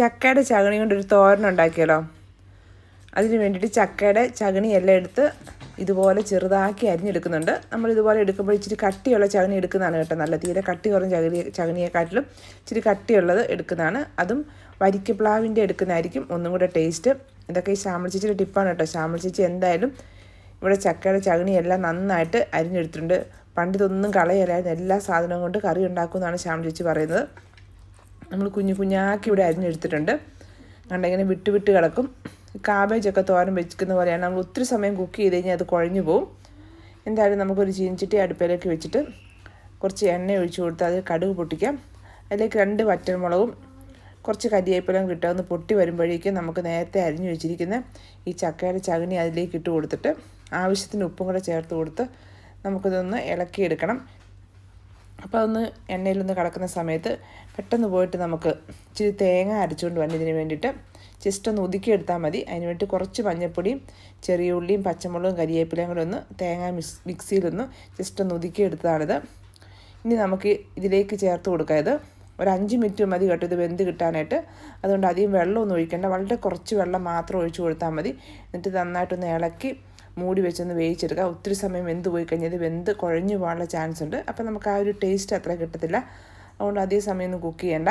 ചക്കയുടെ ചകണി കൊണ്ടൊരു തോരൻ ഉണ്ടാക്കിയല്ലോ അതിന് വേണ്ടിയിട്ട് ചക്കയുടെ ചകണി എല്ലാം എടുത്ത് ഇതുപോലെ ചെറുതാക്കി അരിഞ്ഞെടുക്കുന്നുണ്ട്. നമ്മൾ ഇതുപോലെ എടുക്കുമ്പോൾ ഇച്ചിരി കട്ടിയുള്ള ചകണി എടുക്കുന്നതാണ് കേട്ടോ നല്ല തീരെ കട്ടി കുറഞ്ഞ ചകണി ചകണിയെക്കാട്ടിലും ഇച്ചിരി കട്ടിയുള്ളത് എടുക്കുന്നതാണ്. അതും വരിക്കപ്ലാവിന്റെ എടുക്കുന്നതായിരിക്കും ഒന്നും കൂടെ ടേസ്റ്റ്. ഇതൊക്കെ ഈ ശ്യാമൾ ടിപ്പാണ് കേട്ടോ. ശ്യാമൾ എന്തായാലും ഇവിടെ ചക്കയുടെ ചകണി എല്ലാം നന്നായിട്ട് അരിഞ്ഞെടുത്തിട്ടുണ്ട്. പണ്ടിതൊന്നും കളയല്ലായിരുന്നു. എല്ലാ സാധനവും കൊണ്ട് കറി ഉണ്ടാക്കുമെന്നാണ് ശ്യാമൾ പറയുന്നത്. നമ്മൾ കുഞ്ഞു കുഞ്ഞാക്കി ഇവിടെ അരിഞ്ഞെടുത്തിട്ടുണ്ട്. കണ്ട ഇങ്ങനെ വിട്ട് വിട്ട് കിടക്കും. കാബേജൊക്കെ തോരൻ വെച്ചിരിക്കുന്ന പോലെയാണ്. നമ്മൾ ഒത്തിരി സമയം കുക്ക് ചെയ്ത് കഴിഞ്ഞാൽ അത് കുഴഞ്ഞു പോവും. എന്തായാലും നമുക്കൊരു ചീനിച്ചിട്ടി അടുപ്പിലേക്ക് വെച്ചിട്ട് കുറച്ച് എണ്ണ ഒഴിച്ചു കൊടുത്ത് അത് കടുക് പൊട്ടിക്കാം. അതിലേക്ക് രണ്ട് വറ്റൽമുളകും കുറച്ച് കരിയേപ്പിലും കിട്ടാവുന്ന പൊട്ടി വരുമ്പോഴേക്കും നമുക്ക് നേരത്തെ അരിഞ്ഞു വെച്ചിരിക്കുന്ന ഈ ചക്കയുടെ ചകിനി അതിലേക്ക് ഇട്ട് കൊടുത്തിട്ട് ആവശ്യത്തിന് ഉപ്പും കൂടെ ചേർത്ത് കൊടുത്ത് നമുക്കിതൊന്ന് ഇളക്കിയെടുക്കണം. അപ്പോൾ അതൊന്ന് എണ്ണയിലൊന്ന് കിടക്കുന്ന സമയത്ത് പെട്ടെന്ന് പോയിട്ട് നമുക്ക് ഇച്ചിരി തേങ്ങ അരച്ചുകൊണ്ട് വരണം ഇതിന് വേണ്ടിയിട്ട് ജസ്റ്റ് ഒന്ന് ഒതുക്കിയെടുത്താൽ മതി. അതിന് വേണ്ടി കുറച്ച് മഞ്ഞൾപ്പൊടിയും ചെറിയ ഉള്ളിയും പച്ചമുളകും കരിയേപ്പിലയും കൂടെ ഒന്ന് തേങ്ങ മിക്സ് മിക്സിയിലൊന്ന് ജസ്റ്റ് ഒന്ന് ഒതുക്കിയെടുത്തതാണിത് ഇനി നമുക്ക് ഇതിലേക്ക് ചേർത്ത് കൊടുക്കാം ഇത് ഒരു അഞ്ച് മിനിറ്റ് മതി കേട്ടോ ഇത് വെന്ത് കിട്ടാനായിട്ട്. അതുകൊണ്ട് അധികം വെള്ളമൊന്നും ഒഴിക്കേണ്ട. വളരെ കുറച്ച് വെള്ളം മാത്രം ഒഴിച്ചു കൊടുത്താൽ മതി. എന്നിട്ട് നന്നായിട്ടൊന്ന് ഇളക്കി മൂടി വെച്ചൊന്ന് വേവിച്ചെടുക്കുക. ഒത്തിരി സമയം വെന്ത് പോയി കഴിഞ്ഞാൽ വെന്ത് കുഴഞ്ഞു പോകാനുള്ള ചാൻസ് ഉണ്ട്. അപ്പോൾ നമുക്ക് ആ ഒരു ടേസ്റ്റ് അത്ര കിട്ടത്തില്ല. അതുകൊണ്ട് അതേ സമയം ഒന്നും കുക്ക് ചെയ്യേണ്ട.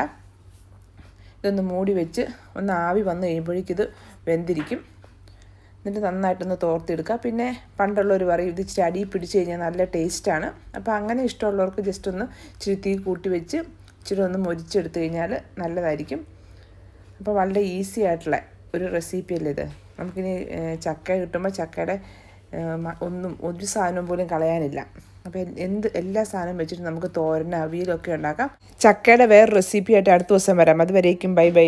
ഇതൊന്ന് മൂടി വെച്ച് ഒന്ന് ആവി വന്നു കഴിയുമ്പോഴേക്കിത് വെന്തിരിക്കും. എന്നിട്ട് നന്നായിട്ടൊന്ന് തോർത്തെടുക്കുക പിന്നെ പണ്ടുള്ളവർ പറയും ഇത് ഇച്ചിരി അടി പിടിച്ച് കഴിഞ്ഞാൽ നല്ല ടേസ്റ്റാണ് അപ്പോൾ അങ്ങനെ ഇഷ്ടമുള്ളവർക്ക് ജസ്റ്റ് ഒന്ന് ഇച്ചിരി തീ കൂട്ടി വെച്ച് ഇച്ചിരി ഒന്ന് മൊരിച്ചെടുത്ത് കഴിഞ്ഞാൽ നല്ലതായിരിക്കും. അപ്പോൾ വളരെ ഈസി ആയിട്ടുള്ള ഒരു റെസിപ്പിയല്ലേ ഇത്? നമുക്കിനി ചക്ക കിട്ടുമ്പോൾ ചക്കയുടെ ഒന്നും ഒരു സാധനം പോലും കളയാനില്ല. അപ്പോൾ എന്ത് എല്ലാ സാധനവും വെച്ചിട്ട് നമുക്ക് തോരൻ അവിയലൊക്കെ ഉണ്ടാക്കാം. ചക്കയുടെ വേറെ റെസിപ്പി ആയിട്ട് അടുത്ത ദിവസം വരാം. അതുവരേക്കും ബൈ ബൈ.